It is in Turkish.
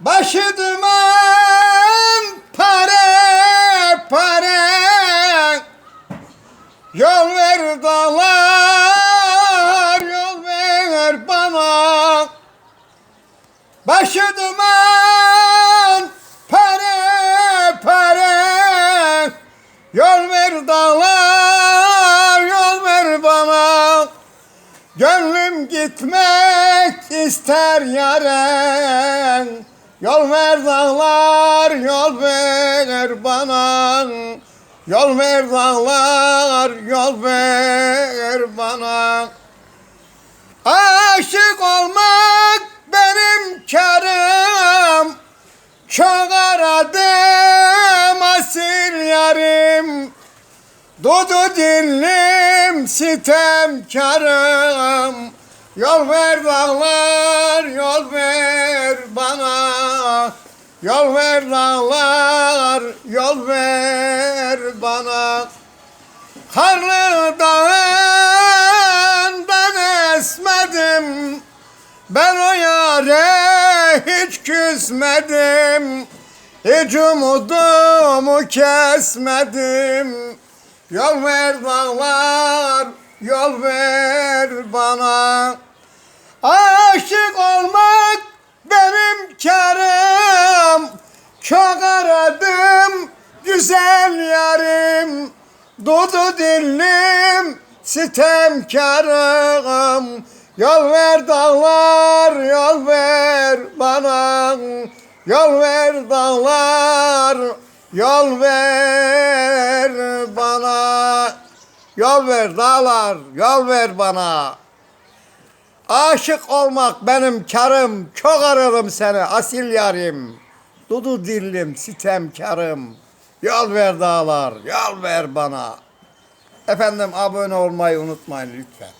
Başı duman pare pare. Yol ver dağlar yol ver bana. Başı duman pare pare. Yol ver dağlar yol ver bana. Gönlüm gitmek ister yaren Yol ver dağlar yol ver bana Yol ver dağlar yol ver bana Aşık olmak benim karım. Çok aradım asil yarim. Dudu dillim sitemkarım Yol ver dağlar yol ver Yol ver dağlar yol ver bana. Karlı dağından esmedim. Ben o yare hiç küsmedim. Hiç umudumu kesmedim. Yol ver dağlar yol ver bana. Aşık olmak benim karım Çok aradım güzel yarim. Dudu dillim sitemkarım Yol ver dağlar yol ver bana. Yol ver dağlar yol ver bana. Yol ver dağlar yol ver bana. Aşık olmak benim karım. Çok aradım seni asil yarim Dudu dillim sitemkarım Yol ver dağlar yol ver bana. Efendim abone olmayı unutmayın lütfen